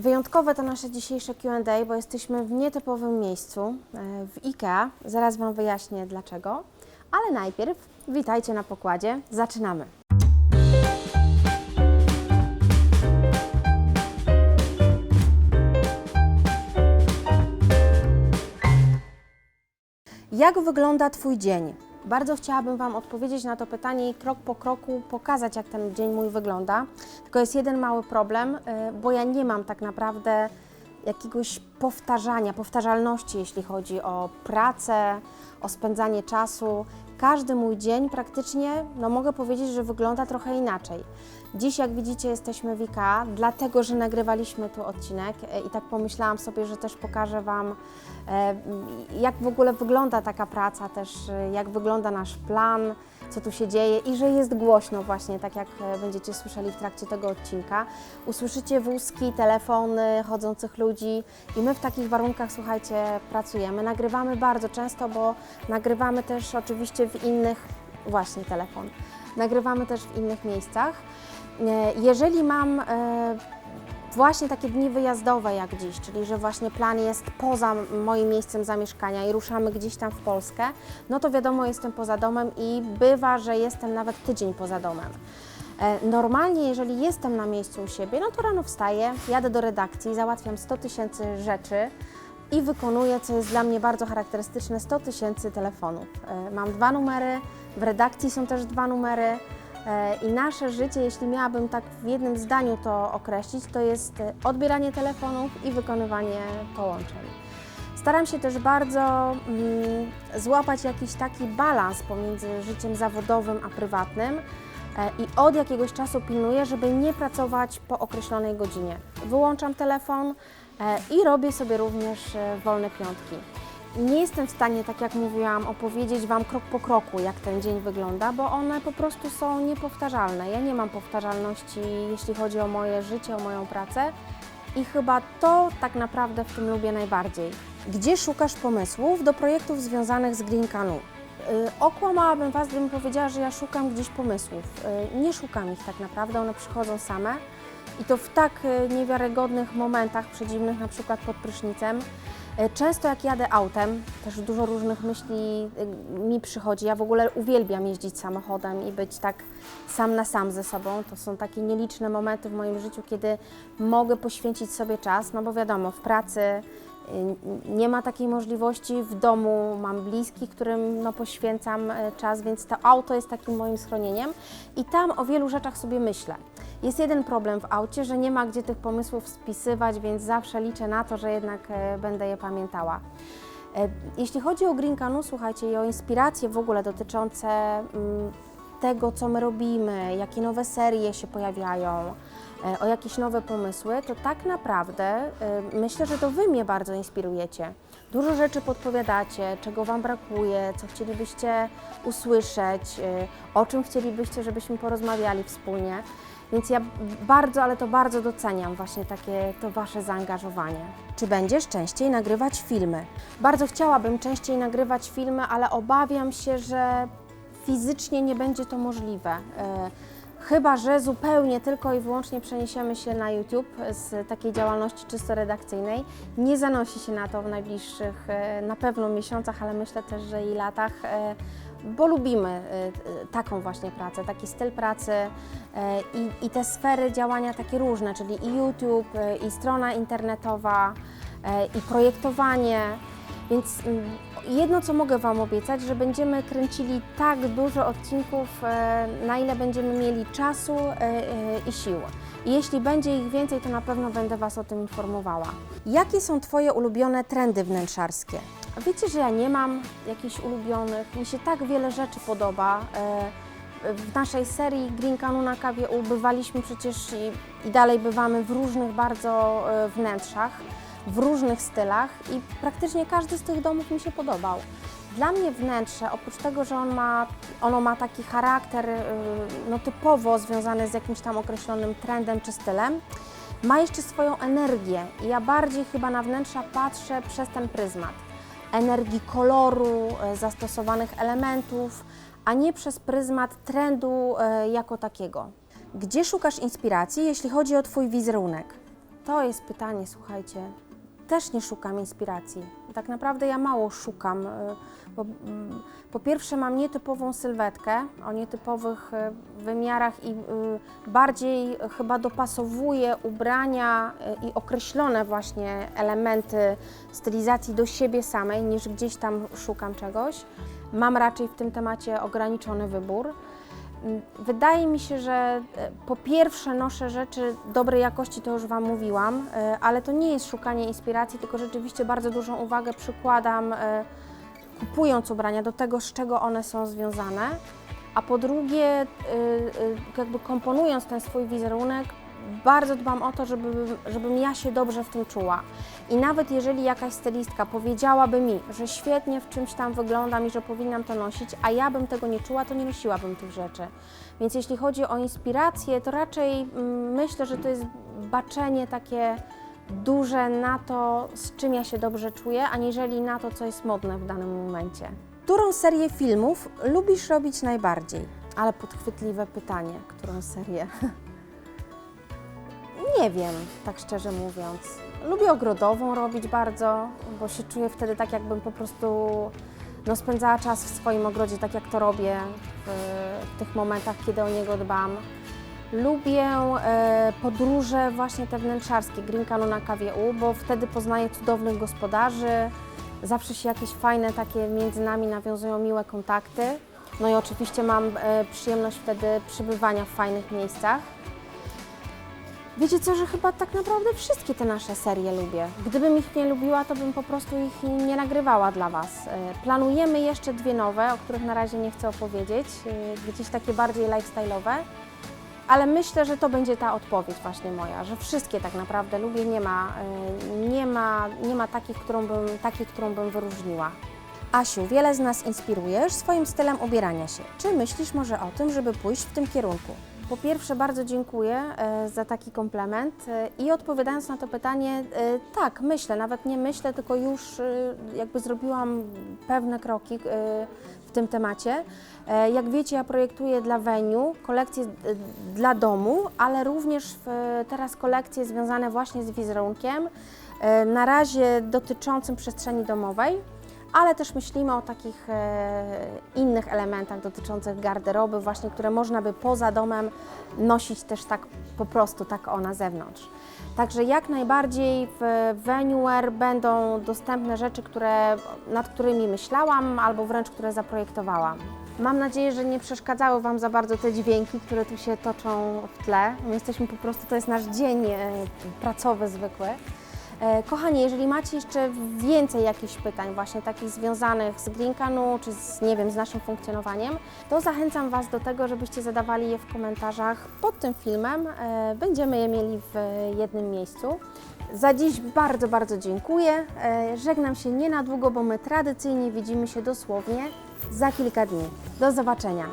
Wyjątkowe to nasze dzisiejsze Q&A, bo jesteśmy w nietypowym miejscu, e, w IKEA. Zaraz Wam wyjaśnię dlaczego. Ale najpierw witajcie na pokładzie. Zaczynamy. Jak wygląda Twój dzień? Bardzo chciałabym Wam odpowiedzieć na to pytanie i krok po kroku pokazać, jak ten dzień mój wygląda. Tylko jest jeden mały problem, y, bo ja nie mam tak naprawdę jakiegoś powtarzania, powtarzalności, jeśli chodzi o pracę, o spędzanie czasu. Każdy mój dzień praktycznie, no mogę powiedzieć, że wygląda trochę inaczej. Dziś, jak widzicie, jesteśmy w dlatego że nagrywaliśmy tu odcinek e, i tak pomyślałam sobie, że też pokażę Wam, e, jak w ogóle wygląda taka praca, też e, jak wygląda nasz plan, co tu się dzieje i że jest głośno właśnie, tak jak będziecie słyszeli w trakcie tego odcinka. Usłyszycie wózki, telefony chodzących ludzi i my w takich warunkach, słuchajcie, pracujemy. Nagrywamy bardzo często, bo nagrywamy też oczywiście w innych, właśnie telefon, nagrywamy też w innych miejscach. E, Jeżeli mam e, właśnie takie dni wyjazdowe jak dziś, czyli że właśnie plan jest poza moim miejscem zamieszkania i ruszamy gdzieś tam w Polskę, no to wiadomo, jestem poza domem i bywa, że jestem nawet tydzień poza domem. E, Normalnie, jeżeli jestem na miejscu u siebie, no to rano wstaję, jadę do redakcji, załatwiam 100 tysięcy rzeczy i wykonuję, co jest dla mnie bardzo charakterystyczne, 100 tysięcy telefonów. Mam dwa numery, w redakcji są też dwa numery. E, I nasze życie, jeśli miałabym tak w jednym zdaniu to określić, to jest e, odbieranie telefonów i wykonywanie połączeń. Staram się też bardzo mm, złapać jakiś taki balans pomiędzy życiem zawodowym a prywatnym e, i od jakiegoś czasu pilnuję, żeby nie pracować po określonej godzinie. Wyłączam telefon i robię sobie również wolne piątki. Nie jestem w stanie, tak jak mówiłam, opowiedzieć Wam krok po kroku, jak ten dzień wygląda, bo one po prostu są niepowtarzalne. Ja nie mam powtarzalności, jeśli chodzi o moje życie, o moją pracę i chyba to tak naprawdę w tym lubię najbardziej. Gdzie szukasz pomysłów do projektów związanych z Green Canoe? Y, Okłamałabym Was, gdybym powiedziała, że ja szukam gdzieś pomysłów. Y, Nie szukam ich tak naprawdę, one przychodzą same. I to w tak y, niewiarygodnych momentach przedziwnych, na przykład pod prysznicem. Y, Często jak jadę autem, też dużo różnych myśli y, mi przychodzi. Ja w ogóle uwielbiam jeździć samochodem i być tak sam na sam ze sobą. To są takie nieliczne momenty w moim życiu, kiedy mogę poświęcić sobie czas, no bo wiadomo, w pracy nie ma takiej możliwości. W domu mam bliskich, którym no, poświęcam e, czas, więc to auto jest takim moim schronieniem i tam o wielu rzeczach sobie myślę. Jest jeden problem w aucie, że nie ma gdzie tych pomysłów spisywać, więc zawsze liczę na to, że jednak e, będę je pamiętała. E, Jeśli chodzi o Green Canoe, słuchajcie, i o inspiracje w ogóle dotyczące mm, tego, co my robimy, jakie nowe serie się pojawiają, o jakieś nowe pomysły, to tak naprawdę e, myślę, że to Wy mnie bardzo inspirujecie. Dużo rzeczy podpowiadacie, czego Wam brakuje, co chcielibyście usłyszeć, e, o czym chcielibyście, żebyśmy porozmawiali wspólnie. Więc ja bardzo, ale to bardzo doceniam właśnie takie to Wasze zaangażowanie. Czy będziesz częściej nagrywać filmy? Bardzo chciałabym częściej nagrywać filmy, ale obawiam się, że fizycznie nie będzie to możliwe. Chyba, że zupełnie tylko i wyłącznie przeniesiemy się na YouTube z takiej działalności czysto redakcyjnej. Nie zanosi się na to w najbliższych e, na pewno miesiącach, ale myślę też, że i latach, e, bo lubimy e, taką właśnie pracę, taki styl pracy i, i te sfery działania takie różne, czyli i YouTube, i strona internetowa, i projektowanie. Więc mm, jedno, co mogę Wam obiecać, że będziemy kręcili tak dużo odcinków, e, na ile będziemy mieli czasu e, e, i sił. Jeśli będzie ich więcej, to na pewno będę Was o tym informowała. Jakie są Twoje ulubione trendy wnętrzarskie? Wiecie, że ja nie mam jakichś ulubionych. Mi się tak wiele rzeczy podoba. W naszej serii Green Canoe na kawie ubywaliśmy przecież i, i dalej bywamy w różnych bardzo wnętrzach, w różnych stylach i praktycznie każdy z tych domów mi się podobał. Dla mnie wnętrze, oprócz tego, że on ma, ono ma taki charakter y, no, typowo związany z jakimś tam określonym trendem czy stylem, ma jeszcze swoją energię i ja bardziej chyba na wnętrza patrzę przez ten pryzmat energii koloru, e, zastosowanych elementów, a nie przez pryzmat trendu e, jako takiego. Gdzie szukasz inspiracji, jeśli chodzi o Twój wizerunek? To jest pytanie, słuchajcie. Też nie szukam inspiracji. Tak naprawdę ja mało szukam, y, bo mm, po pierwsze mam nietypową sylwetkę o nietypowych y, wymiarach i y, bardziej chyba dopasowuję ubrania i określone właśnie elementy stylizacji do siebie samej, niż gdzieś tam szukam czegoś. Mam raczej w tym temacie ograniczony wybór. Wydaje mi się, że e, po pierwsze noszę rzeczy dobrej jakości, to już Wam mówiłam, e, ale to nie jest szukanie inspiracji, tylko rzeczywiście bardzo dużą uwagę przykładam, e, kupując ubrania, do tego, z czego one są związane. A po drugie, jakby komponując ten swój wizerunek, bardzo dbam o to, żeby, żebym ja się dobrze w tym czuła. I nawet jeżeli jakaś stylistka powiedziałaby mi, że świetnie w czymś tam wyglądam i że powinnam to nosić, a ja bym tego nie czuła, to nie nosiłabym tych rzeczy. Więc jeśli chodzi o inspirację, to raczej mm, myślę, że to jest baczenie takie duże na to, z czym ja się dobrze czuję, aniżeli na to, co jest modne w danym momencie. Którą serię filmów lubisz robić najbardziej? Ale podchwytliwe pytanie, którą serię? Nie wiem, tak szczerze mówiąc. Lubię ogrodową robić bardzo, bo się czuję wtedy tak, jakbym po prostu no, spędzała czas w swoim ogrodzie, tak jak to robię w, w tych momentach, kiedy o niego dbam. Lubię e, podróże właśnie te wnętrzarskie, Green Canu na KWU, bo wtedy poznaję cudownych gospodarzy, zawsze się jakieś fajne takie między nami nawiązują miłe kontakty. No i oczywiście mam e, przyjemność wtedy przebywania w fajnych miejscach. Wiecie co, że chyba tak naprawdę wszystkie te nasze serie lubię. Gdybym ich nie lubiła, to bym po prostu ich nie nagrywała dla Was. E, Planujemy jeszcze dwie nowe, o których na razie nie chcę opowiedzieć, e, gdzieś takie bardziej lifestyle'owe, ale myślę, że to będzie ta odpowiedź właśnie moja, że wszystkie tak naprawdę lubię, nie ma, e, nie ma, nie ma takich, którą bym, takiej, którą bym wyróżniła. Asiu, wiele z nas inspirujesz swoim stylem ubierania się. Czy myślisz może o tym, żeby pójść w tym kierunku? Po pierwsze, bardzo dziękuję e, za taki komplement e, i odpowiadając na to pytanie, e, tak, myślę, nawet nie myślę, tylko już jakby zrobiłam pewne kroki w tym temacie. Jak wiecie, ja projektuję dla Venue kolekcje dla domu, ale również teraz kolekcje związane właśnie z wizerunkiem, na razie dotyczącym przestrzeni domowej ale też myślimy o takich e, innych elementach dotyczących garderoby, właśnie, które można by poza domem nosić też tak po prostu, tak o na zewnątrz. Także jak najbardziej w Venuewear będą dostępne rzeczy, które, nad którymi myślałam albo wręcz które zaprojektowałam. Mam nadzieję, że nie przeszkadzały Wam za bardzo te dźwięki, które tu się toczą w tle. My jesteśmy po prostu, to jest nasz dzień e, pracowy zwykły. E, Kochani, jeżeli macie jeszcze więcej jakichś pytań właśnie takich związanych z Green Canu, czy z, nie wiem, z naszym funkcjonowaniem, to zachęcam Was do tego, żebyście zadawali je w komentarzach pod tym filmem. E, Będziemy je mieli w jednym miejscu. Za dziś bardzo, bardzo dziękuję. E, Żegnam się nie na długo, bo my tradycyjnie widzimy się dosłownie za kilka dni. Do zobaczenia.